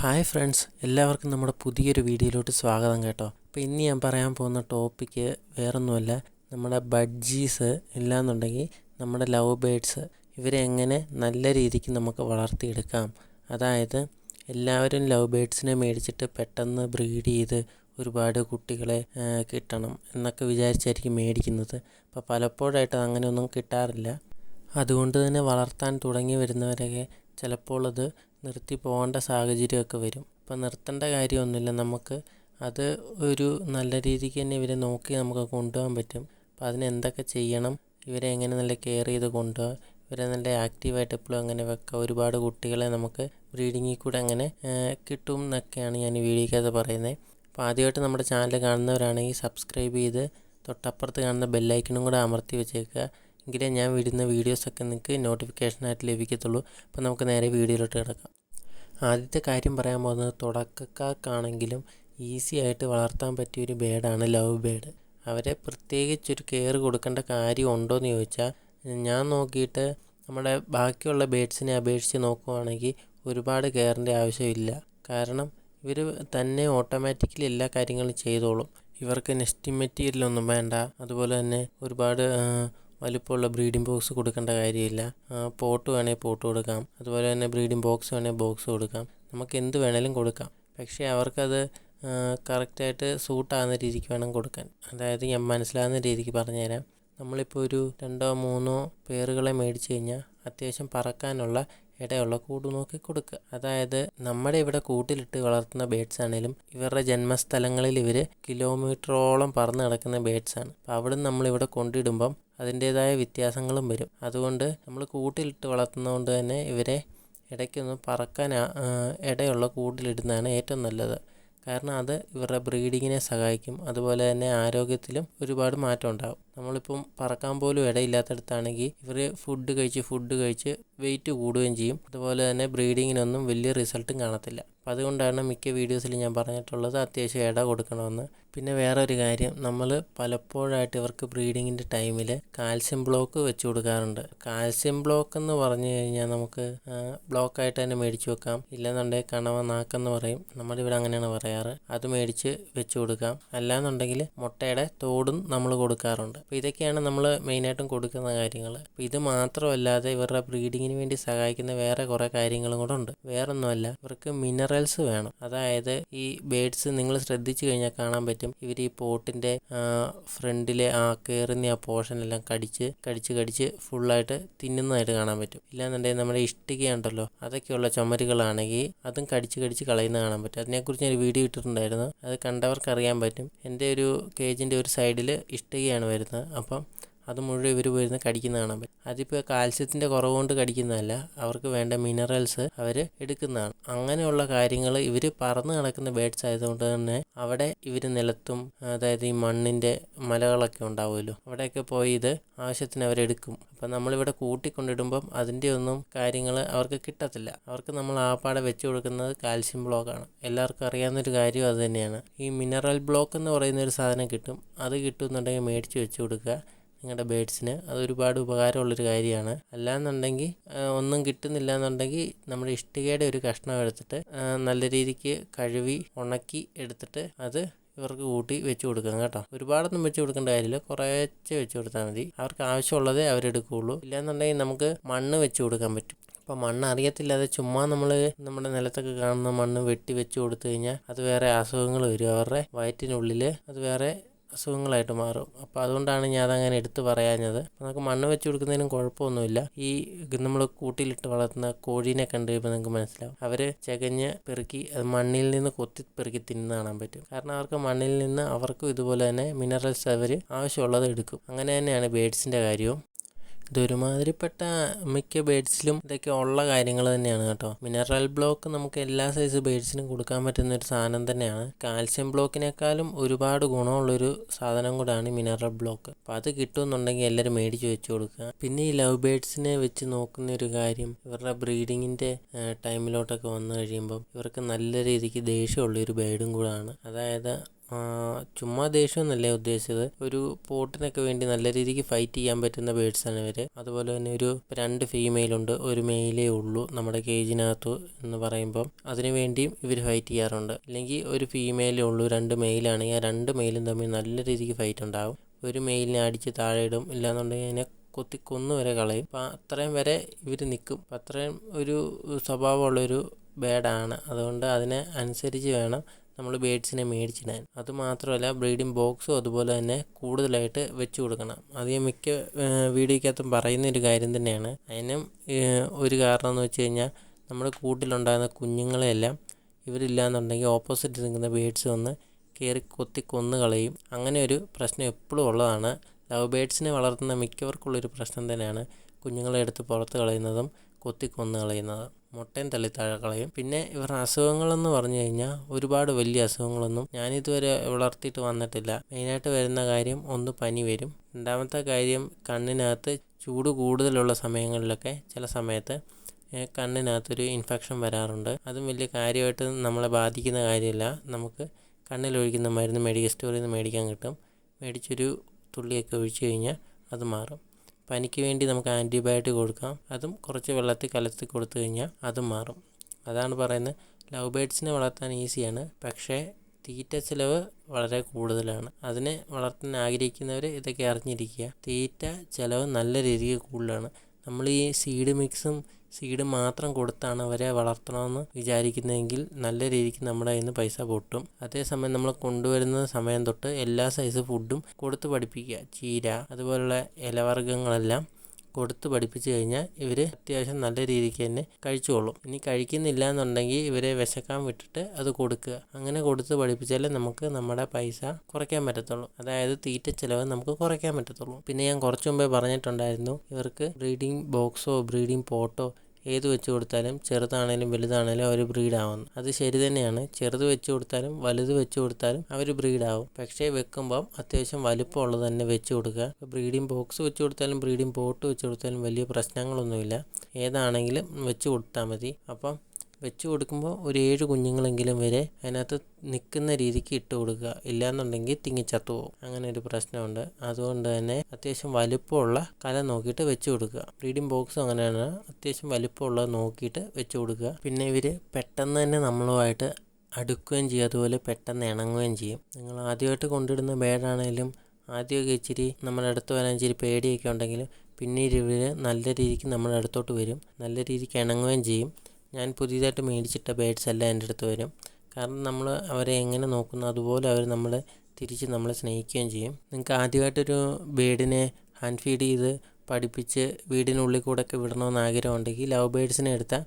Hi friends എല്ലാവർക്കും നമ്മുടെ പുതിയൊരു വീഡിയോയിലോട്ട് സ്വാഗതം കേട്ടോ. അപ്പോൾ ഇന്ന് ഞാൻ പറയാൻ പോകുന്ന ടോപ്പിക്ക് വേറൊന്നുമല്ല നമ്മുടെ ബഡ്ജീസ് ഇല്ലാന്നുണ്ടെങ്കിൽ നമ്മുടെ ലവ് ബേഡ്സ് ഇവരെ എങ്ങനെ നല്ല രീതിക്ക് നമുക്ക് വളർത്തിയെടുക്കാം. അതായത് എല്ലാവരും ലവ് ബേഡ്സിനെ മേടിച്ചിട്ട് പെട്ടെന്ന് ബ്രീഡ് ചെയ്ത് ഒരുപാട് കുട്ടികളെ കിട്ടണം എന്നൊക്കെ വിചാരിച്ചായിരിക്കും മേടിക്കുന്നത്. അപ്പോൾ പലപ്പോഴായിട്ട് അങ്ങനെയൊന്നും കിട്ടാറില്ല. അതുകൊണ്ട് തന്നെ വളർത്താൻ തുടങ്ങി വരുന്നവരൊക്കെ ചിലപ്പോൾ അത് നിർത്തി പോകേണ്ട സാഹചര്യമൊക്കെ വരും. അപ്പം നിർത്തേണ്ട കാര്യമൊന്നുമില്ല. നമുക്ക് അത് ഒരു നല്ല രീതിക്ക് തന്നെ ഇവരെ നോക്കി നമുക്ക് കൊണ്ടുപോകാൻ പറ്റും. അപ്പം അതിന് എന്തൊക്കെ ചെയ്യണം? ഇവരെ എങ്ങനെ നല്ല കെയർ ചെയ്ത് കൊണ്ടുപോകാം? ഇവരെ നല്ല ആക്റ്റീവായിട്ട് എപ്പോഴും അങ്ങനെ വെക്കുക ഒരുപാട് കുട്ടികളെ നമുക്ക് ബ്രീഡിങ്ങിൽ കൂടെ അങ്ങനെ കിട്ടും എന്നൊക്കെയാണ് ഞാൻ ഈ വീഡിയോക്കകത്ത് പറയുന്നത്. അപ്പോൾ ആദ്യമായിട്ട് നമ്മുടെ ചാനൽ കാണുന്നവരാണെങ്കിൽ സബ്സ്ക്രൈബ് ചെയ്ത് തൊട്ടപ്പുറത്ത് കാണുന്ന ബെല്ലൈക്കണും കൂടെ അമർത്തി വെച്ചേക്കുക. എങ്കിലേ ഞാൻ വിടുന്ന വീഡിയോസൊക്കെ നിങ്ങൾക്ക് നോട്ടിഫിക്കേഷനായിട്ട് ലഭിക്കത്തുള്ളൂ. അപ്പോൾ നമുക്ക് നേരെ വീഡിയോയിലോട്ട് കിടക്കാം. ആദ്യത്തെ കാര്യം പറയാൻ പോകുന്നത് തുടക്കക്കാർക്കാണെങ്കിലും ഈസി ആയിട്ട് വളർത്താൻ പറ്റിയ ഒരു ബേഡാണ് ലവ് ബേഡ് അവരെ പ്രത്യേകിച്ചൊരു കെയർ കൊടുക്കേണ്ട കാര്യം ഉണ്ടോ എന്ന് ചോദിച്ചാൽ ഞാൻ നോക്കിയിട്ട് നമ്മുടെ ബാക്കിയുള്ള ബേഡ്സിനെ അപേക്ഷിച്ച് നോക്കുവാണെങ്കിൽ ഒരുപാട് കെയറിന്റെ ആവശ്യമില്ല. കാരണം ഇവർ തന്നെ ഓട്ടോമാറ്റിക്കലി എല്ലാ കാര്യങ്ങളും ചെയ്തോളും. ഇവർക്ക് നെസ്റ്റിംഗ് മെറ്റീരിയലൊന്നും വേണ്ട. അതുപോലെ തന്നെ ഒരുപാട് വലിപ്പമുള്ള ബ്രീഡിംഗ് ബോക്സ് കൊടുക്കേണ്ട കാര്യമില്ല. പോട്ട് വേണമെങ്കിൽ പോട്ട് കൊടുക്കാം. അതുപോലെ തന്നെ ബ്രീഡിംഗ് ബോക്സ് വേണമെങ്കിൽ ബോക്സ് കൊടുക്കാം. നമുക്ക് എന്ത് വേണേലും കൊടുക്കാം. പക്ഷേ അവർക്കത് കറക്റ്റായിട്ട് സൂട്ടാകുന്ന രീതിക്ക് വേണം കൊടുക്കാൻ. അതായത് ഞാൻ മനസ്സിലാകുന്ന രീതിക്ക് പറഞ്ഞുതരാം. നമ്മളിപ്പോൾ ഒരു രണ്ടോ മൂന്നോ പേറുകളെ മേടിച്ച് കഴിഞ്ഞാൽ അത്യാവശ്യം പറക്കാനുള്ള ഇടയുള്ള കൂട് നോക്കി കൊടുക്കുക. അതായത് നമ്മുടെ ഇവിടെ കൂട്ടിലിട്ട് വളർത്തുന്ന ബേഡ്സ് ആണെങ്കിലും ഇവരുടെ ജന്മസ്ഥലങ്ങളിൽ ഇവർ കിലോമീറ്ററോളം പറന്ന് നടക്കുന്ന ബേഡ്സ് ആണ്. അപ്പോൾ അവിടെ നിന്ന് നമ്മളിവിടെ കൊണ്ടിടുമ്പം അതിന്റേതായ വ്യത്യാസങ്ങളും വരും. അതുകൊണ്ട് നമ്മൾ കൂട്ടിലിട്ട് വളർത്തുന്നതുകൊണ്ട് തന്നെ ഇവരെ ഇടയ്ക്കൊന്നും പറക്കാൻ ഇടയുള്ള കൂട്ടിലിടുന്നതാണ് ഏറ്റവും നല്ലത്. കാരണം അത് ഇവരുടെ ബ്രീഡിങ്ങിനെ സഹായിക്കും. അതുപോലെ തന്നെ ആരോഗ്യത്തിലും ഒരുപാട് മാറ്റം ഉണ്ടാകും നമ്മളിപ്പം പറക്കാൻ പോലും ഇടയില്ലാത്തടത്താണെങ്കിൽ ഇവർ ഫുഡ് കഴിച്ച് ഫുഡ് കഴിച്ച് വെയിറ്റ് കൂടുകയും ചെയ്യും. അതുപോലെ തന്നെ ബ്രീഡിങ്ങിനൊന്നും വലിയ റിസൾട്ടും കാണത്തില്ല. അപ്പം അതുകൊണ്ടാണ് മിക്ക വീഡിയോസിൽ ഞാൻ പറഞ്ഞിട്ടുള്ളത് അത്യാവശ്യം ഇട കൊടുക്കണമെന്ന്. പിന്നെ വേറെ ഒരു കാര്യം നമ്മൾ പലപ്പോഴായിട്ട് ഇവർക്ക് ബ്രീഡിങ്ങിന്റെ ടൈമിൽ കാൽസ്യം ബ്ലോക്ക് വെച്ച് കൊടുക്കാറുണ്ട്. കാൽസ്യം ബ്ലോക്ക് എന്ന് പറഞ്ഞു കഴിഞ്ഞാൽ നമുക്ക് ബ്ലോക്കായിട്ട് തന്നെ മേടിച്ച് വെക്കാം. ഇല്ലെന്നുണ്ടെങ്കിൽ കണവ നാക്കെന്ന് പറയും. നമ്മുടെ ഇവിടെ അങ്ങനെയാണ് പറയാറ്. അത് മേടിച്ച് വെച്ച് കൊടുക്കാം. അല്ലാന്നുണ്ടെങ്കിൽ മുട്ടയുടെ തോടും നമ്മൾ കൊടുക്കാറുണ്ട്. അപ്പോൾ ഇതൊക്കെയാണ് നമ്മൾ മെയിനായിട്ടും കൊടുക്കുന്ന കാര്യങ്ങൾ അപ്പോൾ ഇത് മാത്രമല്ലാതെ ഇവരുടെ ബ്രീഡിങ്ങിന് വേണ്ടി സഹായിക്കുന്ന വേറെ കുറേ കാര്യങ്ങളും കൂടെ ഉണ്ട്. വേറൊന്നുമല്ല ഇവർക്ക് മിനറൽസ് വേണം. അതായത് ഈ ബേഡ്സ് നിങ്ങൾ ശ്രദ്ധിച്ചു കഴിഞ്ഞാൽ കാണാൻ പറ്റും. ഇവർ ഈ പോട്ടിന്റെ ഫ്രണ്ടിലെ ആ കയറുന്ന ആ പോർഷൻ എല്ലാം കടിച്ച് കടിച്ച് കടിച്ച് ഫുള്ളായിട്ട് തിന്നുന്നതായിട്ട് കാണാൻ പറ്റും. ഇല്ലാന്നുണ്ടെങ്കിൽ നമ്മുടെ ഇഷ്ടികയുണ്ടല്ലോ അതൊക്കെയുള്ള ചുമരുകളാണെങ്കിൽ അതും കടിച്ച് കടിച്ച് കളയുന്ന കാണാൻ പറ്റും. അതിനെക്കുറിച്ച് ഞാൻ വീഡിയോ ഇട്ടിട്ടുണ്ടായിരുന്നു. അത് കണ്ടവർക്ക് അറിയാൻ പറ്റും. എന്റെ ഒരു കേജിന്റെ ഒരു സൈഡിൽ ഇഷ്ടികയാണ് വരുന്നത്. അപ്പം അത് മുഴുവൻ ഇവർ പോയിരുന്ന് കടിക്കുന്ന കാണാൻ പറ്റും. അതിപ്പോൾ കാൽസ്യത്തിന്റെ കുറവ് കൊണ്ട് കടിക്കുന്നതല്ല അവർക്ക് വേണ്ട മിനറൽസ് അവർ എടുക്കുന്നതാണ്. അങ്ങനെയുള്ള കാര്യങ്ങൾ ഇവർ പറന്ന് നടക്കുന്ന ബേഡ്സ് ആയതുകൊണ്ട് തന്നെ അവിടെ ഇവർ നിലത്തും അതായത് ഈ മണ്ണിന്റെ മലകളൊക്കെ ഉണ്ടാവുമല്ലോ അവിടെയൊക്കെ പോയി ഇത് ആവശ്യത്തിന് അവരെടുക്കും അപ്പം നമ്മളിവിടെ കൂട്ടിക്കൊണ്ടിടുമ്പം അതിന്റെ ഒന്നും കാര്യങ്ങൾ അവർക്ക് കിട്ടത്തില്ല. അവർക്ക് നമ്മൾ ആപ്പാടെ വെച്ച് കൊടുക്കുന്നത് കാൽസ്യം ബ്ലോക്കാണ് എല്ലാവർക്കും അറിയാവുന്നൊരു കാര്യം അത് തന്നെയാണ്. ഈ മിനറൽ ബ്ലോക്ക് എന്ന് പറയുന്ന ഒരു സാധനം കിട്ടും. അത് കിട്ടുമെന്നുണ്ടെങ്കിൽ മേടിച്ച് വെച്ച് കൊടുക്കുക. നിങ്ങളുടെ ബേഡ്സിന് അതൊരുപാട് ഉപകാരമുള്ളൊരു കാര്യമാണ്. അല്ലാന്നുണ്ടെങ്കിൽ ഒന്നും കിട്ടുന്നില്ല എന്നുണ്ടെങ്കിൽ നമ്മുടെ ഇഷ്ടികയുടെ ഒരു കഷ്ണം എടുത്തിട്ട് നല്ല രീതിക്ക് കഴുകി ഉണക്കി എടുത്തിട്ട് അത് ഇവർക്ക് കൂട്ടി വെച്ച് കൊടുക്കാം കേട്ടോ. ഒരുപാടൊന്നും വെച്ച് കൊടുക്കേണ്ട കാര്യമില്ല. കുറേശ്ശെ വെച്ച് കൊടുത്താൽ മതി. അവർക്ക് ആവശ്യമുള്ളതേ അവരെടുക്കുകയുള്ളൂ. ഇല്ലാന്നുണ്ടെങ്കിൽ നമുക്ക് മണ്ണ് വെച്ച് കൊടുക്കാൻ പറ്റും. അപ്പോൾ മണ്ണ് അറിയത്തില്ലാതെ ചുമ്മാ നമ്മൾ നമ്മുടെ നിലത്തൊക്കെ കാണുന്ന മണ്ണ് വെട്ടി വെച്ച് കൊടുത്തു കഴിഞ്ഞാൽ അത് വേറെ അസുഖങ്ങൾ വരും. അവരുടെ വയറ്റിനുള്ളിൽ അത് വേറെ അസുഖങ്ങളായിട്ട് മാറും. അപ്പോൾ അതുകൊണ്ടാണ് ഞാൻ അതങ്ങനെ എടുത്തു പറയാഞ്ഞത്. നമുക്ക് മണ്ണ് വെച്ച് കൊടുക്കുന്നതിനും കുഴപ്പമൊന്നുമില്ല. ഈ നമ്മൾ കൂട്ടിലിട്ട് വളർത്തുന്ന കോഴീനെ കണ്ടു കഴിയുമ്പോൾ നിങ്ങൾക്ക് മനസ്സിലാവും. അവർ ചകഞ്ഞ് പെറുക്കി അത് മണ്ണിൽ നിന്ന് കൊത്തി പെറുക്കി തിന്നുന്ന കാണാൻ പറ്റും. കാരണം അവർക്ക് മണ്ണിൽ നിന്ന് അവർക്കും ഇതുപോലെ തന്നെ മിനറൽസ് അവർ ആവശ്യമുള്ളത് എടുക്കും. അങ്ങനെ തന്നെയാണ് ബേഡ്സിന്റെ കാര്യവും. ഇതൊരുമാതിരിപ്പെട്ട മിക്ക ബേഡ്സിലും ഇതൊക്കെ ഉള്ള കാര്യങ്ങൾ തന്നെയാണ് കേട്ടോ. മിനറൽ ബ്ലോക്ക് നമുക്ക് എല്ലാ സൈസ് ബേഡ്സിനും കൊടുക്കാൻ പറ്റുന്ന ഒരു സാധനം തന്നെയാണ്. കാൽസ്യം ബ്ലോക്കിനേക്കാളും ഒരുപാട് ഗുണമുള്ളൊരു സാധനം കൂടാണ് മിനറൽ ബ്ലോക്ക്. അപ്പോൾ അത് കിട്ടുമെന്നുണ്ടെങ്കിൽ എല്ലാവരും മേടിച്ച് വെച്ച് കൊടുക്കുക. പിന്നെ ഈ ലവ് ബേഡ്സിനെ വെച്ച് നോക്കുന്ന ഒരു കാര്യം ഇവരുടെ ബ്രീഡിങ്ങിന്റെ ടൈമിലോട്ടൊക്കെ വന്നു കഴിയുമ്പം ഇവർക്ക് നല്ല രീതിക്ക് ദേഷ്യമുള്ള ഒരു ബേഡും കൂടാണ്. അതായത് ചുമ്മാ ദേഷ്യമൊന്നുമല്ല ഉദ്ദേശിച്ചത്. ഒരു പോട്ടിനൊക്കെ വേണ്ടി നല്ല രീതിക്ക് ഫൈറ്റ് ചെയ്യാൻ പറ്റുന്ന ബേഡ്സ് ആണ് ഇവർ അതുപോലെ തന്നെ ഒരു രണ്ട് ഫീമെയിൽ ഉണ്ട് ഒരു മെയിലേ ഉള്ളൂ നമ്മുടെ കേജിനകത്ത് എന്ന് പറയുമ്പം. അതിനു വേണ്ടിയും ഇവർ ഫൈറ്റ് ചെയ്യാറുണ്ട്. അല്ലെങ്കിൽ ഒരു ഫീമെയിലേ ഉള്ളൂ രണ്ട് മെയിലാണെങ്കിൽ ആ രണ്ട് മെയിലും തമ്മിൽ നല്ല രീതിക്ക് ഫൈറ്റ് ഉണ്ടാകും ഒരു മെയിലിനെ അടിച്ച് താഴെ ഇടും. ഇല്ലാന്നുണ്ടെങ്കിൽ അതിനെ കൊത്തി കൊന്നു വരെ കളയും. അപ്പം അത്രയും വരെ ഇവർ നിൽക്കും അത്രയും ഒരു സ്വഭാവമുള്ളൊരു ബേഡാണ് അതുകൊണ്ട് അതിനെ അനുസരിച്ച് വേണം നമ്മൾ ബേഡ്സിനെ മേടിച്ചിടാൻ. അതുമാത്രമല്ല ബ്രീഡിംഗ് ബോക്സും അതുപോലെ തന്നെ കൂടുതലായിട്ട് വെച്ച് കൊടുക്കണം. അത് ഞാൻ മിക്ക വീഡിയോക്കകത്തും പറയുന്ന ഒരു കാര്യം തന്നെയാണ്. അതിനും ഒരു കാരണം എന്ന് വെച്ച് കഴിഞ്ഞാൽ നമ്മുടെ കൂട്ടിലുണ്ടാകുന്ന കുഞ്ഞുങ്ങളെയെല്ലാം ഇവരില്ലാന്നുണ്ടെങ്കിൽ ഓപ്പോസിറ്റ് നിൽക്കുന്ന ബേഡ്സ് വന്ന് കയറി കൊത്തി കൊന്നു കളയും. അങ്ങനെ ഒരു പ്രശ്നം എപ്പോഴും ഉള്ളതാണ്. ലവ് ബേഡ്സിനെ വളർത്തുന്ന മിക്കവർക്കുള്ളൊരു പ്രശ്നം തന്നെയാണ് കുഞ്ഞുങ്ങളെ എടുത്ത് പുറത്ത് കളയുന്നതും കൊത്തി കൊന്നു കളയുന്നതും. മുട്ടയും തള്ളി താഴെ കളയും പിന്നെ ഇവരുടെ അസുഖങ്ങളെന്ന് പറഞ്ഞു കഴിഞ്ഞാൽ ഒരുപാട് വലിയ അസുഖങ്ങളൊന്നും ഞാനിതുവരെ വളർത്തിയിട്ട് വന്നിട്ടില്ല. മെയിനായിട്ട് വരുന്ന കാര്യം ഒന്ന് പനി വരും. രണ്ടാമത്തെ കാര്യം കണ്ണിനകത്ത് ചൂട് കൂടുതലുള്ള സമയങ്ങളിലൊക്കെ ചില സമയത്ത് കണ്ണിനകത്തൊരു ഇൻഫെക്ഷൻ വരാറുണ്ട്. അതും വലിയ കാര്യമായിട്ട് നമ്മളെ ബാധിക്കുന്ന കാര്യമില്ല. നമുക്ക് കണ്ണിലൊഴിക്കുന്ന മരുന്ന് മെഡിക്കൽ സ്റ്റോറിൽ നിന്ന് മേടിക്കാൻ കിട്ടും. മേടിച്ചൊരു തുള്ളിയൊക്കെ ഒഴിച്ച് കഴിഞ്ഞാൽ അത് മാറും. പനിക്ക് വേണ്ടി നമുക്ക് ആന്റിബയോട്ടിക് കൊടുക്കാം. അതും കുറച്ച് വെള്ളത്തിൽ കലർത്തി കൊടുത്തു കഴിഞ്ഞാൽ അതും മാറും. അതാണ് പറയുന്നത്. ലവ് ബേഡ്സിനെ വളർത്താൻ ഈസിയാണ്. പക്ഷേ തീറ്റ ചിലവ് വളരെ കൂടുതലാണ്. അതിനെ വളർത്താൻ ആഗ്രഹിക്കുന്നവർ ഇതൊക്കെ അറിഞ്ഞിരിക്കുക. തീറ്റ ചിലവ് നല്ല രീതിയിൽ കൂടുതലാണ്. നമ്മൾ ഈ സീഡ് മിക്സും സീഡ് മാത്രം കൊടുത്താണ് അവരെ വളർത്തണമെന്ന് വിചാരിക്കുന്നതെങ്കിൽ നല്ല രീതിക്ക് നമ്മുടെ കയ്യിൽ നിന്ന് പൈസ പൊട്ടും. അതേസമയം നമ്മൾ കൊണ്ടുവരുന്ന സമയം തൊട്ട് എല്ലാ സൈസ് ഫുഡും കൊടുത്ത് പഠിപ്പിക്കുക. ചീര അതുപോലുള്ള ഇലവർഗങ്ങളെല്ലാം കൊടുത്ത് പഠിപ്പിച്ച് കഴിഞ്ഞാൽ ഇവർ അത്യാവശ്യം നല്ല രീതിക്ക് തന്നെ കഴിച്ചോളും. ഇനി കഴിക്കുന്നില്ല എന്നുണ്ടെങ്കിൽ ഇവരെ വിശക്കാൻ വിട്ടിട്ട് അത് കൊടുക്കുക. അങ്ങനെ കൊടുത്ത് പഠിപ്പിച്ചാലേ നമുക്ക് നമ്മുടെ പൈസ കുറയ്ക്കാൻ പറ്റത്തുള്ളൂ. അതായത് തീറ്റ ചിലവ് നമുക്ക് കുറയ്ക്കാൻ പറ്റത്തുള്ളൂ. പിന്നെ ഞാൻ കുറച്ച് മുമ്പേ പറഞ്ഞിട്ടുണ്ടായിരുന്നു ഇവർക്ക് ബ്രീഡിംഗ് ബോക്സോ ബ്രീഡിംഗ് പോട്ടോ ഏത് വെച്ച് കൊടുത്താലും ചെറുതാണേലും വലുതാണേലും അവർ ബ്രീഡാവുന്നു. അത് ശരി തന്നെയാണ്. ചെറുത് വെച്ച് കൊടുത്താലും വലുത് വെച്ച് കൊടുത്താലും അവർ ബ്രീഡാവും. പക്ഷേ വെക്കുമ്പം അത്യാവശ്യം വലുപ്പമുള്ളത് തന്നെ വെച്ച് കൊടുക്കുക. ബ്രീഡിംഗ് ബോക്സ് വെച്ച് കൊടുത്താലും ബ്രീഡിംഗ് പോട്ട് വെച്ച് കൊടുത്താലും വലിയ പ്രശ്നങ്ങളൊന്നുമില്ല. ഏതാണെങ്കിലും വെച്ച് കൊടുത്താൽ മതി. അപ്പം വെച്ച് കൊടുക്കുമ്പോൾ ഒരു ഏഴ് കുഞ്ഞുങ്ങളെങ്കിലും വരെ അതിനകത്ത് നിൽക്കുന്ന രീതിക്ക് ഇട്ട് കൊടുക്കുക. ഇല്ലയെന്നുണ്ടെങ്കിൽ തിങ്ങിച്ചത്തു പോകും. അങ്ങനെ ഒരു പ്രശ്നമുണ്ട്. അതുകൊണ്ട് തന്നെ അത്യാവശ്യം വലുപ്പമുള്ള കല നോക്കിയിട്ട് വെച്ച് കൊടുക്കുക. ബ്രീഡിംഗ് ബോക്സും അങ്ങനെയാണ്. അത്യാവശ്യം വലുപ്പമുള്ളത് നോക്കിയിട്ട് വെച്ച് കൊടുക്കുക. പിന്നെ ഇവർ പെട്ടെന്ന് തന്നെ നമ്മളുമായിട്ട് അടുക്കുകയും ചെയ്യും. അതുപോലെ പെട്ടെന്ന് ഇണങ്ങുകയും ചെയ്യും. നിങ്ങൾ ആദ്യമായിട്ട് കൊണ്ടിടുന്ന ബേഡാണെങ്കിലും ആദ്യമൊക്കെ ഇച്ചിരി നമ്മുടെ അടുത്ത് വരാൻ ഇച്ചിരി പേടിയൊക്കെ ഉണ്ടെങ്കിലും പിന്നീട് ഇവർ നല്ല രീതിക്ക് നമ്മുടെ അടുത്തോട്ട് വരും. നല്ല രീതിക്ക് ഇണങ്ങുകയും ചെയ്യും. ഞാൻ പുതിയതായിട്ട് മേടിച്ചിട്ട ബേഡ്സ് എല്ലാം എന്റെ അടുത്ത് വരും. കാരണം നമ്മൾ അവരെ എങ്ങനെ നോക്കുന്നു അതുപോലെ അവർ നമ്മളെ തിരിച്ച് നമ്മളെ സ്നേഹിക്കുകയും ചെയ്യും. നിങ്ങൾക്ക് ആദ്യമായിട്ടൊരു ബേഡിനെ ഹാൻഡ് ഫീഡ് ചെയ്ത് പഠിപ്പിച്ച് വീടിനുള്ളിൽ കൂടെ ഒക്കെ വിടണമെന്ന് ആഗ്രഹമുണ്ടെങ്കിൽ ലവ് ബേഡ്സിനെ എടുത്താൽ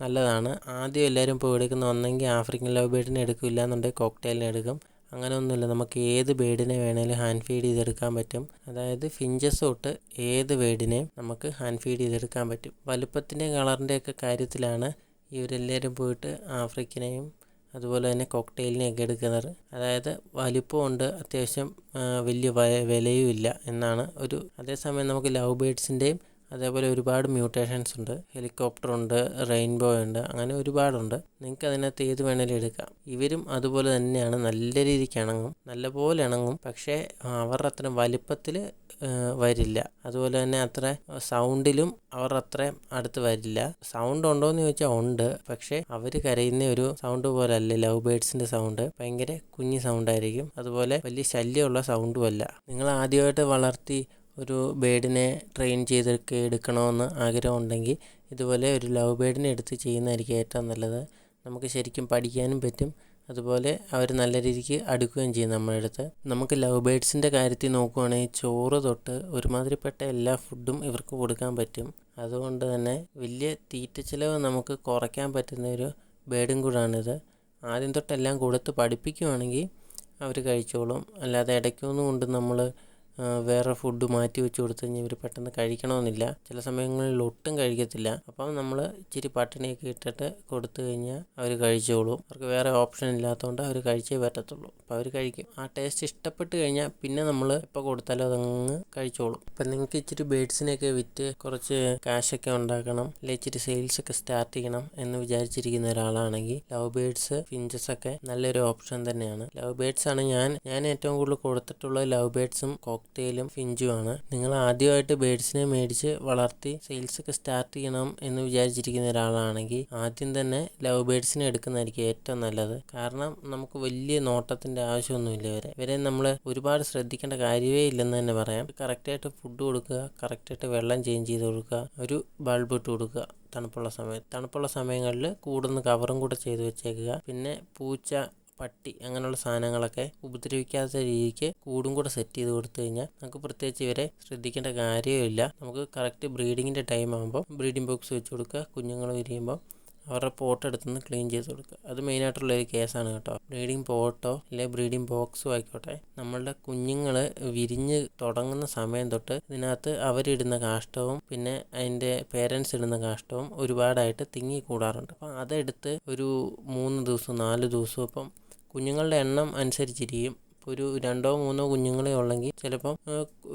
നല്ലതാണ്. ആദ്യം എല്ലാവരും പോയി എടുക്കുന്ന ഒന്നെങ്കിൽ ആഫ്രിക്കൻ ലവ് ബേഡിനെ എടുക്കില്ല എന്നുണ്ടെങ്കിൽ കോക്ടെയിലിനെ എടുക്കും. അങ്ങനെ ഒന്നുമില്ല നമുക്ക് ഏത് ബേഡിനെ വേണേലും ഹാൻഡ് ഫീഡ് ചെയ്തെടുക്കാൻ പറ്റും. അതായത് ഫിഞ്ചസ് തൊട്ട് ഏത് ബേഡിനെയും നമുക്ക് ഹാൻഡ് ഫീഡ് ചെയ്തെടുക്കാൻ പറ്റും. വലുപ്പത്തിന്റെ കളറിന്റെയൊക്കെ കാര്യത്തിലാണ് ഇവരെല്ലാവരും പോയിട്ട് ആഫ്രിക്കനെയും അതുപോലെ തന്നെ കോക്ടെയിലിനെയൊക്കെ എടുക്കുന്നത്. അതായത് വലിപ്പമുണ്ട് അത്യാവശ്യം വലിയ വിലയും ഇല്ല എന്നാണ് ഒരു അതേസമയം നമുക്ക് ലവ് ബേഡ്സിന്റെയും അതേപോലെ ഒരുപാട് മ്യൂട്ടേഷൻസ് ഉണ്ട്. ഹെലികോപ്റ്റർ ഉണ്ട് റെയിൻബോ ഉണ്ട് അങ്ങനെ ഒരുപാടുണ്ട്. നിങ്ങൾക്ക് അതിനകത്ത് ഏത് വേണേലും എടുക്കാം. ഇവരും അതുപോലെ തന്നെയാണ്. നല്ല രീതിക്ക് ഇണങ്ങും. നല്ലപോലെ ഇണങ്ങും. പക്ഷേ അവരുടെ അത്ര വലിപ്പത്തിൽ വരില്ല. അതുപോലെ തന്നെ അത്ര സൗണ്ടിലും അവർ അത്രയും അടുത്ത് വരില്ല. സൗണ്ട് ഉണ്ടോ എന്ന് ചോദിച്ചാൽ ഉണ്ട്. പക്ഷേ അവർ കരയുന്ന ഒരു സൗണ്ട് പോലെ അല്ല. ലവ് ബേഡ്സിന്റെ സൗണ്ട് ഭയങ്കര കുഞ്ഞി സൗണ്ടായിരിക്കും അതുപോലെ വലിയ ശല്യമുള്ള സൗണ്ടും അല്ല. നിങ്ങൾ ആദ്യമായിട്ട് വളർത്തി ഒരു ബേഡിനെ ട്രെയിൻ ചെയ്തൊക്കെ എടുക്കണമെന്ന് ആഗ്രഹമുണ്ടെങ്കിൽ ഇതുപോലെ ഒരു ലവ് ബേഡിനെ എടുത്ത് ചെയ്യുന്നതായിരിക്കും ഏറ്റവും നല്ലത്. നമുക്ക് ശരിക്കും പഠിക്കാനും പറ്റും. അതുപോലെ അവർ നല്ല രീതിക്ക് അടുക്കുകയും ചെയ്യും നമ്മുടെ അടുത്ത്. നമുക്ക് ലവ് ബേഡ്സിന്റെ കാര്യത്തിൽ നോക്കുവാണെങ്കിൽ ചോറ് തൊട്ട് ഒരുമാതിരിപ്പെട്ട എല്ലാ ഫുഡും ഇവർക്ക് കൊടുക്കാൻ പറ്റും. അതുകൊണ്ട് തന്നെ വലിയ തീറ്റ ചിലവ് നമുക്ക് കുറയ്ക്കാൻ പറ്റുന്ന ഒരു ബേഡും കൂടാണിത്. ആദ്യം തൊട്ടെല്ലാം കൊടുത്ത് പഠിപ്പിക്കുവാണെങ്കിൽ അവർ കഴിച്ചോളും. അല്ലാതെ ഇടയ്ക്കൊന്നും കൊണ്ട് നമ്മൾ വേറെ ഫുഡ് മാറ്റി വെച്ച് കൊടുത്തു കഴിഞ്ഞാൽ ഇവർ പെട്ടെന്ന് കഴിക്കണമെന്നില്ല. ചില സമയങ്ങളിൽ ഒട്ടും കഴിക്കത്തില്ല. അപ്പം നമ്മൾ ഇച്ചിരി പട്ടിണിയൊക്കെ ഇട്ടിട്ട് കൊടുത്തു കഴിഞ്ഞാൽ അവർ കഴിച്ചോളും. അവർക്ക് വേറെ ഓപ്ഷൻ ഇല്ലാത്തതുകൊണ്ട് അവർ കഴിച്ചേ പറ്റത്തുള്ളൂ. അപ്പോൾ അവർ കഴിക്കും. ആ ടേസ്റ്റ് ഇഷ്ടപ്പെട്ട് കഴിഞ്ഞാൽ പിന്നെ നമ്മൾ എപ്പോൾ കൊടുത്താലും അതങ്ങ് കഴിച്ചോളും. അപ്പം നിങ്ങൾക്ക് ഇച്ചിരി ബേഡ്സിനെയൊക്കെ വിറ്റ് കുറച്ച് കാശൊക്കെ ഉണ്ടാക്കണം. അല്ലെങ്കിൽ ഇച്ചിരി സെയിൽസ് ഒക്കെ സ്റ്റാർട്ട് ചെയ്യണം എന്ന് വിചാരിച്ചിരിക്കുന്ന ഒരാളാണെങ്കിൽ ലവ് ബേഡ്സ് ഫിഞ്ചസ് ഒക്കെ നല്ലൊരു ഓപ്ഷൻ തന്നെയാണ്. ലവ് ബേഡ്സ് ആണ് ഞാൻ ഞാൻ ഏറ്റവും കൂടുതൽ കൊടുത്തിട്ടുള്ള ലവ് ബേഡ്സും കോക്ടെയിലും ഫിഞ്ചുമാണ്. നിങ്ങൾ ആദ്യമായിട്ട് ബേഡ്സിനെ മേടിച്ച് വളർത്തി സെയിൽസ് ഒക്കെ സ്റ്റാർട്ട് ചെയ്യണം എന്ന് വിചാരിച്ചിരിക്കുന്ന ഒരാളാണെങ്കിൽ ആദ്യം തന്നെ ലവ് ബേഡ്സിനെ എടുക്കുന്നതായിരിക്കും ഏറ്റവും നല്ലത്. കാരണം നമുക്ക് വലിയ നോട്ടത്തിന്റെ ആവശ്യമൊന്നുമില്ല ഇവരെ. ഇവരെ നമ്മൾ ഒരുപാട് ശ്രദ്ധിക്കേണ്ട കാര്യമേ ഇല്ലെന്ന് തന്നെ പറയാം. കറക്റ്റായിട്ട് ഫുഡ് കൊടുക്കുക കറക്റ്റായിട്ട് വെള്ളം ചേഞ്ച് ചെയ്ത് കൊടുക്കുക ഒരു ബൾബ് ഇട്ട് കൊടുക്കുക തണുപ്പുള്ള സമയത്ത് തണുപ്പുള്ള സമയങ്ങളിൽ കൂടുന്ന കവറും കൂടെ ചെയ്ത് വെച്ചേക്കുക. പിന്നെ പൂച്ച പട്ടി അങ്ങനെയുള്ള സാധനങ്ങളൊക്കെ ഉപദ്രവിക്കാത്ത രീതിക്ക് കൂടും കൂടെ സെറ്റ് ചെയ്ത് കൊടുത്തു കഴിഞ്ഞാൽ നമുക്ക് പ്രത്യേകിച്ച് ഇവരെ ശ്രദ്ധിക്കേണ്ട കാര്യമില്ല നമുക്ക് കറക്റ്റ് ബ്രീഡിങ്ങിന്റെ ടൈം ആകുമ്പോൾ ബ്രീഡിംഗ് ബോക്സ് വെച്ച് കൊടുക്കുക കുഞ്ഞുങ്ങൾ വിരിയുമ്പോൾ അവരുടെ പോട്ട് എടുത്തുനിന്ന് ക്ലീൻ ചെയ്ത് കൊടുക്കുക. അത് മെയിനായിട്ടുള്ള ഒരു കേസാണ് കേട്ടോ. ബ്രീഡിംഗ് പോട്ടോ അല്ലെങ്കിൽ ബ്രീഡിംഗ് ബോക്സോ ആയിക്കോട്ടെ. നമ്മളുടെ കുഞ്ഞുങ്ങൾ വിരിഞ്ഞ് തുടങ്ങുന്ന സമയം തൊട്ട് ഇതിനകത്ത് അവരിടുന്ന കാഷ്ടവും പിന്നെ അതിന്റെ പേരൻസ് ഇടുന്ന കാഷ്ടവും ഒരുപാടായിട്ട് തിങ്ങി കൂടാറുണ്ട്. അപ്പം അതെടുത്ത് ഒരു മൂന്ന് ദിവസം നാല് ദിവസം ഇപ്പം കുഞ്ഞുങ്ങളുടെ എണ്ണം അനുസരിച്ചിരിക്കും. ഇപ്പോൾ ഒരു രണ്ടോ മൂന്നോ കുഞ്ഞുങ്ങളെ ഉള്ളെങ്കിൽ ചിലപ്പം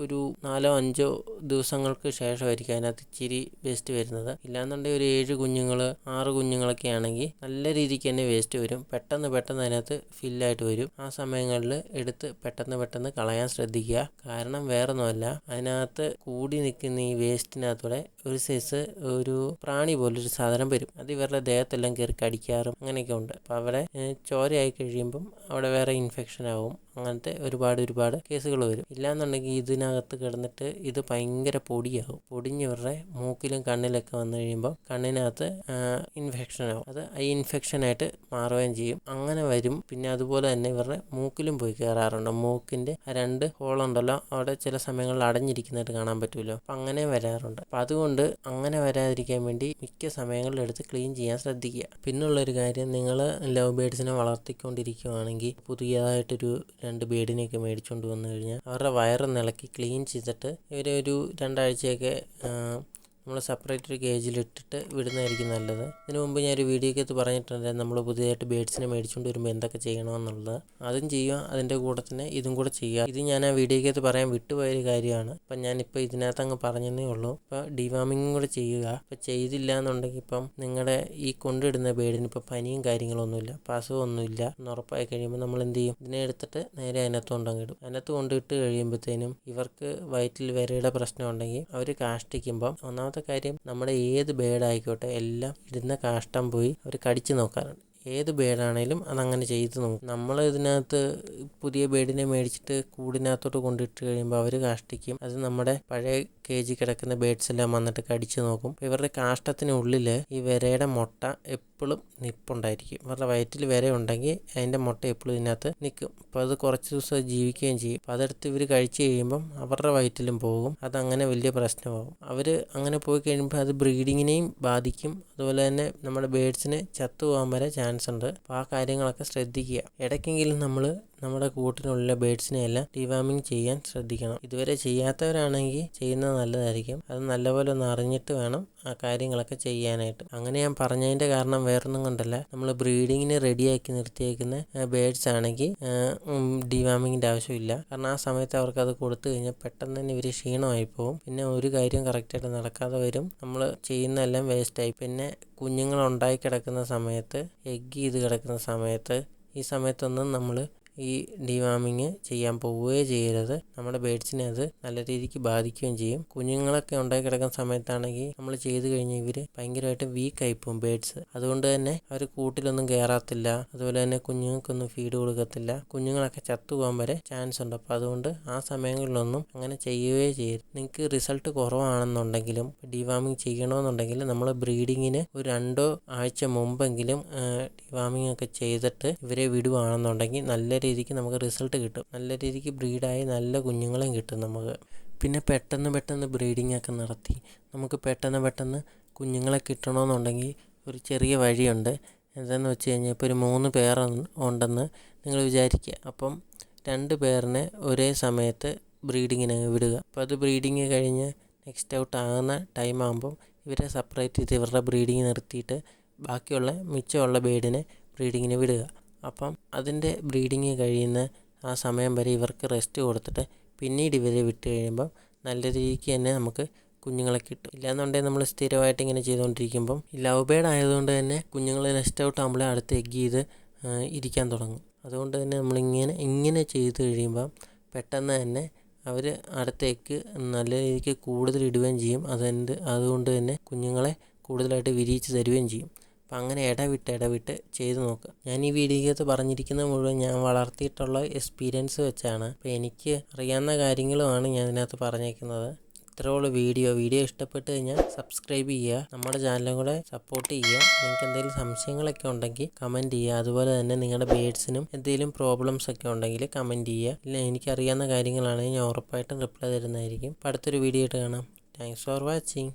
ഒരു നാലോ അഞ്ചോ ദിവസങ്ങൾക്ക് ശേഷമായിരിക്കും അതിനകത്ത് ഇച്ചിരി വേസ്റ്റ് വരുന്നത്. ഇല്ലാന്നുണ്ടെങ്കിൽ ഒരു ഏഴ് കുഞ്ഞുങ്ങൾ ആറ് കുഞ്ഞുങ്ങളൊക്കെ ആണെങ്കിൽ നല്ല രീതിക്ക് തന്നെ വേസ്റ്റ് വരും. പെട്ടെന്ന് പെട്ടെന്ന് അതിനകത്ത് ഫില്ലായിട്ട് വരും. ആ സമയങ്ങളിൽ എടുത്ത് പെട്ടെന്ന് പെട്ടെന്ന് കളയാൻ ശ്രദ്ധിക്കുക. കാരണം വേറൊന്നുമല്ല അതിനകത്ത് കൂടി നിൽക്കുന്ന ഈ വേസ്റ്റിനകത്തൂടെ ഒരു സൈസ് ഒരു പ്രാണി പോലൊരു സാധനം വരും. അത് ഇവരുടെ ദേഹത്തെല്ലാം കയറി കടിക്കാറും അങ്ങനെയൊക്കെ ഉണ്ട്. അപ്പോൾ അവിടെ ചോരയായി കഴിയുമ്പം അവിടെ വേറെ ഇൻഫെക്ഷൻ ആവും. അങ്ങനത്തെ ഒരുപാട് ഒരുപാട് കേസുകൾ വരും. ഇല്ലാന്നുണ്ടെങ്കിൽ ഇതിനകത്ത് കിടന്നിട്ട് ഇത് ഭയങ്കര പൊടിയാവും. പൊടിഞ്ഞവരുടെ മൂക്കിലും കണ്ണിലൊക്കെ വന്നു കഴിയുമ്പോൾ കണ്ണിനകത്ത് ഇൻഫെക്ഷൻ ആവും. അത് ഈ ഇൻഫെക്ഷനായിട്ട് മാറുകയും ചെയ്യും. അങ്ങനെ വരും. പിന്നെ അതുപോലെ തന്നെ ഇവരുടെ മൂക്കിലും പോയി കയറാറുണ്ട് മൂക്കിന്റെ രണ്ട് ഹോളുണ്ടല്ലോ അവിടെ ചില സമയങ്ങളിൽ അടഞ്ഞിരിക്കുന്നതായിട്ട് കാണാൻ പറ്റുമല്ലോ അപ്പം അങ്ങനെ വരാറുണ്ട്. അപ്പം അതുകൊണ്ട് അങ്ങനെ വരാതിരിക്കാൻ വേണ്ടി മിക്ക സമയങ്ങളിലും എടുത്ത് ക്ലീൻ ചെയ്യാൻ ശ്രദ്ധിക്കുക. പിന്നുള്ളൊരു കാര്യം നിങ്ങൾ ലവ് ബേഡ്സിനെ വളർത്തിക്കൊണ്ടിരിക്കുകയാണെങ്കിൽ പുതിയതായിട്ടൊരു രണ്ട് ബേഡിനെയൊക്കെ മേടിച്ചുകൊണ്ട് വന്നു കഴിഞ്ഞാൽ അവരുടെ വയറ് നിളക്കി ക്ലീൻ ചെയ്തിട്ട് ഇവരെ ഒരു രണ്ടാഴ്ചയൊക്കെ നമ്മൾ സെപ്പറേറ്റ് ഒരു കേജിലിട്ടിട്ട് വിടുന്നതായിരിക്കും നല്ലത്. ഇതിനു മുമ്പ് ഞാനൊരു വീഡിയോക്കകത്ത് പറഞ്ഞിട്ടുണ്ട് നമ്മൾ പുതിയതായിട്ട് ബേഡ്സിനെ മേടിച്ചുകൊണ്ട് വരുമ്പോൾ എന്തൊക്കെ ചെയ്യണമെന്നുള്ളത് അതും ചെയ്യുക അതിന്റെ കൂടെ തന്നെ ഇതും കൂടെ ചെയ്യുക. ഇത് ഞാൻ ആ വീഡിയോക്കകത്ത് പറയാൻ വിട്ടുപോയൊരു കാര്യമാണ്. അപ്പം ഞാനിപ്പോൾ ഇതിനകത്ത് അങ്ങ് പറഞ്ഞതേ ഉള്ളൂ. ഇപ്പോൾ ഡിവാമിങ്ങും കൂടെ ചെയ്യുക. ഇപ്പോൾ ചെയ്തില്ല എന്നുണ്ടെങ്കിൽ ഇപ്പം നിങ്ങളുടെ ഈ കൊണ്ടിടുന്ന ബേഡിന് ഇപ്പോൾ പനിയും കാര്യങ്ങളൊന്നുമില്ല അപ്പോൾ എന്ന് ഉറപ്പായി കഴിയുമ്പോൾ നമ്മൾ എന്ത് ചെയ്യും? ഇതിനെ എടുത്തിട്ട് നേരെ അതിനകത്ത് കൊണ്ടങ്ങിടും. അതിനകത്ത് കൊണ്ടിട്ട് കഴിയുമ്പോഴത്തേനും ഇവർക്ക് വയറ്റിൽ വരയുടെ പ്രശ്നം ഉണ്ടെങ്കിൽ അവർ കാഷ്ടിക്കുമ്പം ഒന്നാമത്തെ കാര്യം നമ്മുടെ ഏത് ബേഡായിക്കോട്ടെ എല്ലാം ഇരുന്ന കാഷ്ടം പോയി അവർ കടിച്ചു നോക്കാറുണ്ട് ഏത് ബേഡാണേലും അതങ്ങനെ ചെയ്ത് നോക്കും. നമ്മൾ ഇതിനകത്ത് പുതിയ ബേഡിനെ മേടിച്ചിട്ട് കൂടിനകത്തോട്ട് കൊണ്ടിട്ട് കഴിയുമ്പോൾ അവർ കാഷ്ടിക്കും. അത് നമ്മുടെ പഴയ കേജി കിടക്കുന്ന ബേഡ്സ് എല്ലാം വന്നിട്ട് കടിച്ചു നോക്കും. ഇവരുടെ കാഷ്ടത്തിനുള്ളിൽ ഈ വിരയുടെ മുട്ട എപ്പോഴും നിപ്പുണ്ടായിരിക്കും. ഇവരുടെ വയറ്റിൽ വിര ഉണ്ടെങ്കിൽ അതിന്റെ മുട്ട എപ്പോഴും ഇതിനകത്ത് നിൽക്കും അപ്പോൾ അത് കുറച്ച് ദിവസം ജീവിക്കുകയും ചെയ്യും. അപ്പോൾ അതെടുത്ത് ഇവർ കഴിച്ചു കഴിയുമ്പം അവരുടെ വയറ്റിലും പോകും. അതങ്ങനെ വലിയ പ്രശ്നമാകും അവർ അങ്ങനെ പോയി കഴിയുമ്പോൾ അത് ബ്രീഡിങ്ങിനെയും ബാധിക്കും. അതുപോലെ തന്നെ നമ്മുടെ ബേഡ്സിന് ചത്തുപോകാൻ വരെ ചാൻസ് ഉണ്ട്. അപ്പോൾ ആ കാര്യങ്ങളൊക്കെ ശ്രദ്ധിക്കുക. ഇടയ്ക്കെങ്കിലും നമ്മൾ നമ്മുടെ കൂട്ടിനുള്ളിലെ ബേഡ്സിനെ എല്ലാം ഡിവാമിങ് ചെയ്യാൻ ശ്രദ്ധിക്കണം. ഇതുവരെ ചെയ്യാത്തവരാണെങ്കിൽ ചെയ്യുന്നത് നല്ലതായിരിക്കും. അത് നല്ലപോലെ ഒന്ന് അറിഞ്ഞിട്ട് വേണം ആ കാര്യങ്ങളൊക്കെ ചെയ്യാനായിട്ട്. അങ്ങനെ ഞാൻ പറഞ്ഞതിന്റെ കാരണം വേറൊന്നും കൊണ്ടല്ല. നമ്മൾ ബ്രീഡിങ്ങിന് റെഡിയാക്കി നിർത്തിയേക്കുന്ന ബേഡ്സ് ആണെങ്കിൽ ഡിവാമിങ്ങിന്റെ ആവശ്യമില്ല. കാരണം ആ സമയത്ത് അവർക്ക് അത് കൊടുത്തു കഴിഞ്ഞാൽ പെട്ടെന്ന് തന്നെ ഇവർ ക്ഷീണമായി പോകും പിന്നെ ഒരു കാര്യം കറക്റ്റായിട്ട് നടക്കാതെ വരും. നമ്മൾ ചെയ്യുന്നതെല്ലാം വേസ്റ്റായി പിന്നെ കുഞ്ഞുങ്ങൾ ഉണ്ടായി കിടക്കുന്ന സമയത്ത് എഗ് ചെയ്ത് കിടക്കുന്ന സമയത്ത് ഈ സമയത്തൊന്നും നമ്മൾ ഈ ഡിവാമിങ് ചെയ്യാൻ പോവുകയോ ചെയ്യരുത്. നമ്മുടെ ബേഡ്സിനെ അത് നല്ല രീതിക്ക് ബാധിക്കുകയും ചെയ്യും. കുഞ്ഞുങ്ങളൊക്കെ ഉണ്ടായി കിടക്കുന്ന സമയത്താണെങ്കിൽ നമ്മൾ ചെയ്ത് കഴിഞ്ഞാൽ ഇവർ ഭയങ്കരമായിട്ട് വീക്കായി പോകും ബേഡ്സ് അതുകൊണ്ട് തന്നെ അവർ കൂട്ടിലൊന്നും കയറാത്തില്ല അതുപോലെ തന്നെ കുഞ്ഞുങ്ങൾക്കൊന്നും ഫീഡ് കൊടുക്കത്തില്ല. കുഞ്ഞുങ്ങളൊക്കെ ചത്തുപോകാൻ വരെ ചാൻസ് ഉണ്ട്. അപ്പോൾ അതുകൊണ്ട് ആ സമയങ്ങളിലൊന്നും അങ്ങനെ ചെയ്യുകയോ ചെയ്യരുത്. നിങ്ങൾക്ക് റിസൾട്ട് കുറവാണെന്നുണ്ടെങ്കിലും ഡിവാമിങ് ചെയ്യണമെന്നുണ്ടെങ്കിൽ നമ്മൾ ബ്രീഡിങ്ങിന് ഒരു രണ്ടോ ആഴ്ച മുമ്പെങ്കിലും ഡിവാമിങ് ഒക്കെ ചെയ്തിട്ട് ഇവരെ വിടുവാണെന്നുണ്ടെങ്കിൽ നല്ല രീതിക്ക് നമുക്ക് റിസൾട്ട് കിട്ടും. നല്ല രീതിക്ക് ബ്രീഡായി നല്ല കുഞ്ഞുങ്ങളും കിട്ടും നമുക്ക്. പിന്നെ പെട്ടെന്ന് പെട്ടെന്ന് ബ്രീഡിംഗ് ഒക്കെ നടത്തി. നമുക്ക് പെട്ടെന്ന് പെട്ടെന്ന് കുഞ്ഞുങ്ങളെ കിട്ടണമെന്നുണ്ടെങ്കിൽ ഒരു ചെറിയ വഴിയുണ്ട്. എന്താണെന്ന് വെച്ച് കഴിഞ്ഞാൽ ഇപ്പോൾ ഒരു മൂന്ന് പേർ ഉണ്ടെന്ന് നിങ്ങൾ വിചാരിക്കുക. അപ്പം രണ്ട് പേരിനെ ഒരേ സമയത്ത് ബ്രീഡിങ്ങിന് വിടുക. അപ്പോൾ അത് ബ്രീഡിങ് കഴിഞ്ഞ് നെക്സ്റ്റ് ഔട്ട് ആകുന്ന ടൈം ആകുമ്പം ഇവരെ സെപ്പറേറ്റ് ചെയ്ത് ഇവരുടെ ബ്രീഡിങ് നിർത്തിയിട്ട് ബാക്കിയുള്ള മിച്ചമുള്ള ബേഡിനെ ബ്രീഡിങ്ങിന് വിടുക. അപ്പം അതിന്റെ ബ്രീഡിങ് കഴിയുന്ന ആ സമയം വരെ ഇവർക്ക് റെസ്റ്റ് കൊടുത്തിട്ട് പിന്നീട് ഇവരെ വിട്ട് കഴിയുമ്പം നല്ല രീതിക്ക് തന്നെ നമുക്ക് കുഞ്ഞുങ്ങളെ കിട്ടും. ഇല്ലാന്നുണ്ടെങ്കിൽ നമ്മൾ സ്ഥിരമായിട്ട് ഇങ്ങനെ ചെയ്തുകൊണ്ടിരിക്കുമ്പം ലവ് ബേഡ് ആയതുകൊണ്ട് തന്നെ കുഞ്ഞുങ്ങൾ നെസ്റ്റ് ഔട്ട് ആകുമ്പോൾ അടുത്ത് എഗ് ചെയ്ത് ഇരിക്കാൻ തുടങ്ങും. അതുകൊണ്ട് തന്നെ നമ്മളിങ്ങനെ ഇങ്ങനെ ചെയ്ത് കഴിയുമ്പം പെട്ടെന്ന് തന്നെ അവർ അടുത്തേക്ക് നല്ല രീതിക്ക് കൂടുതൽ ഇടുകയും ചെയ്യും. അതെന്ത് അതുകൊണ്ട് തന്നെ കുഞ്ഞുങ്ങളെ കൂടുതലായിട്ട് വിരിയിച്ച് തരുകയും ചെയ്യും. അപ്പം അങ്ങനെ ഇടവിട്ട് ഇടവിട്ട് ചെയ്ത് നോക്കുക ഞാൻ ഈ വീഡിയോയ്ക്കകത്ത് പറഞ്ഞിരിക്കുന്ന മുഴുവൻ ഞാൻ വളർത്തിയിട്ടുള്ള എക്സ്പീരിയൻസ് വെച്ചാണ്. അപ്പോൾ എനിക്ക് അറിയാവുന്ന കാര്യങ്ങളുമാണ് ഞാൻ ഇതിനകത്ത് പറഞ്ഞേക്കുന്നത്. ഇത്രയുള്ള വീഡിയോ. വീഡിയോ ഇഷ്ടപ്പെട്ട് കഴിഞ്ഞാൽ സബ്സ്ക്രൈബ് ചെയ്യുക. നമ്മുടെ ചാനലും കൂടെ സപ്പോർട്ട് ചെയ്യുക. നിങ്ങൾക്ക് എന്തെങ്കിലും സംശയങ്ങളൊക്കെ ഉണ്ടെങ്കിൽ കമന്റ് ചെയ്യുക. അതുപോലെ തന്നെ നിങ്ങളുടെ ബേഡ്സിനും എന്തെങ്കിലും പ്രോബ്ലംസ് ഒക്കെ ഉണ്ടെങ്കിൽ കമന്റ് ചെയ്യുക. ഇല്ല എനിക്കറിയാവുന്ന കാര്യങ്ങളാണെങ്കിൽ ഞാൻ ഉറപ്പായിട്ടും റിപ്ലൈ തരുന്നതായിരിക്കും. അടുത്തൊരു വീഡിയോ ആയിട്ട് കാണാം. Thanks for watching